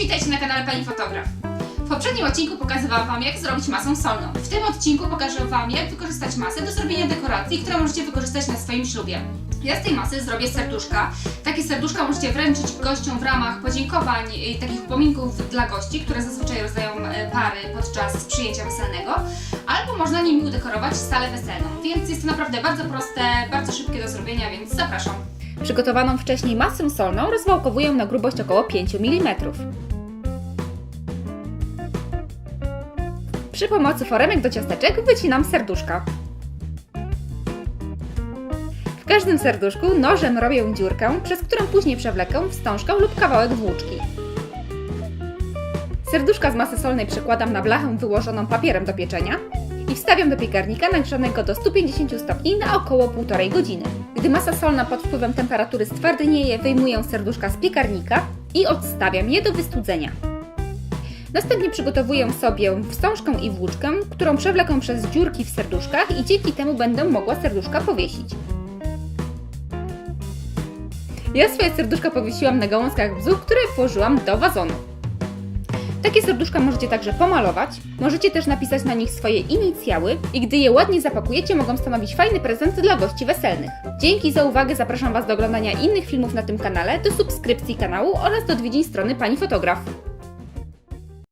witajcie na kanale Pani Fotograf. W poprzednim odcinku pokazywałam Wam, jak zrobić masę solną. W tym odcinku pokażę Wam, jak wykorzystać masę do zrobienia dekoracji, które możecie wykorzystać na swoim ślubie. Ja z tej masy zrobię serduszka. Takie serduszka możecie wręczyć gościom w ramach podziękowań i takich upominków dla gości, które zazwyczaj rozdają e, pary podczas przyjęcia weselnego, albo można nimi udekorować salę weselną. Więc jest to naprawdę bardzo proste, bardzo szybkie do zrobienia, więc zapraszam. Przygotowaną wcześniej masę solną rozwałkowuję na grubość około 5 mm. Przy pomocy foremek do ciasteczek wycinam serduszka. W każdym serduszku nożem robię dziurkę, przez którą później przewlekę wstążkę lub kawałek włóczki. Serduszka z masy solnej przekładam na blachę wyłożoną papierem do pieczenia i wstawiam do piekarnika nagrzanego do 150 stopni na około 1,5 godziny. Gdy masa solna pod wpływem temperatury stwardnieje, wyjmuję serduszka z piekarnika i odstawiam je do wystudzenia. Następnie przygotowuję sobie wstążkę i włóczkę, którą przewlekę przez dziurki w serduszkach i dzięki temu będę mogła serduszka powiesić. Ja swoje serduszka powiesiłam na gałązkach bzu, które włożyłam do wazonu. Takie serduszka możecie także pomalować, możecie też napisać na nich swoje inicjały i gdy je ładnie zapakujecie, mogą stanowić fajny prezent dla gości weselnych. Dzięki za uwagę, zapraszam Was do oglądania innych filmów na tym kanale, do subskrypcji kanału oraz do odwiedzin strony Pani Fotograf.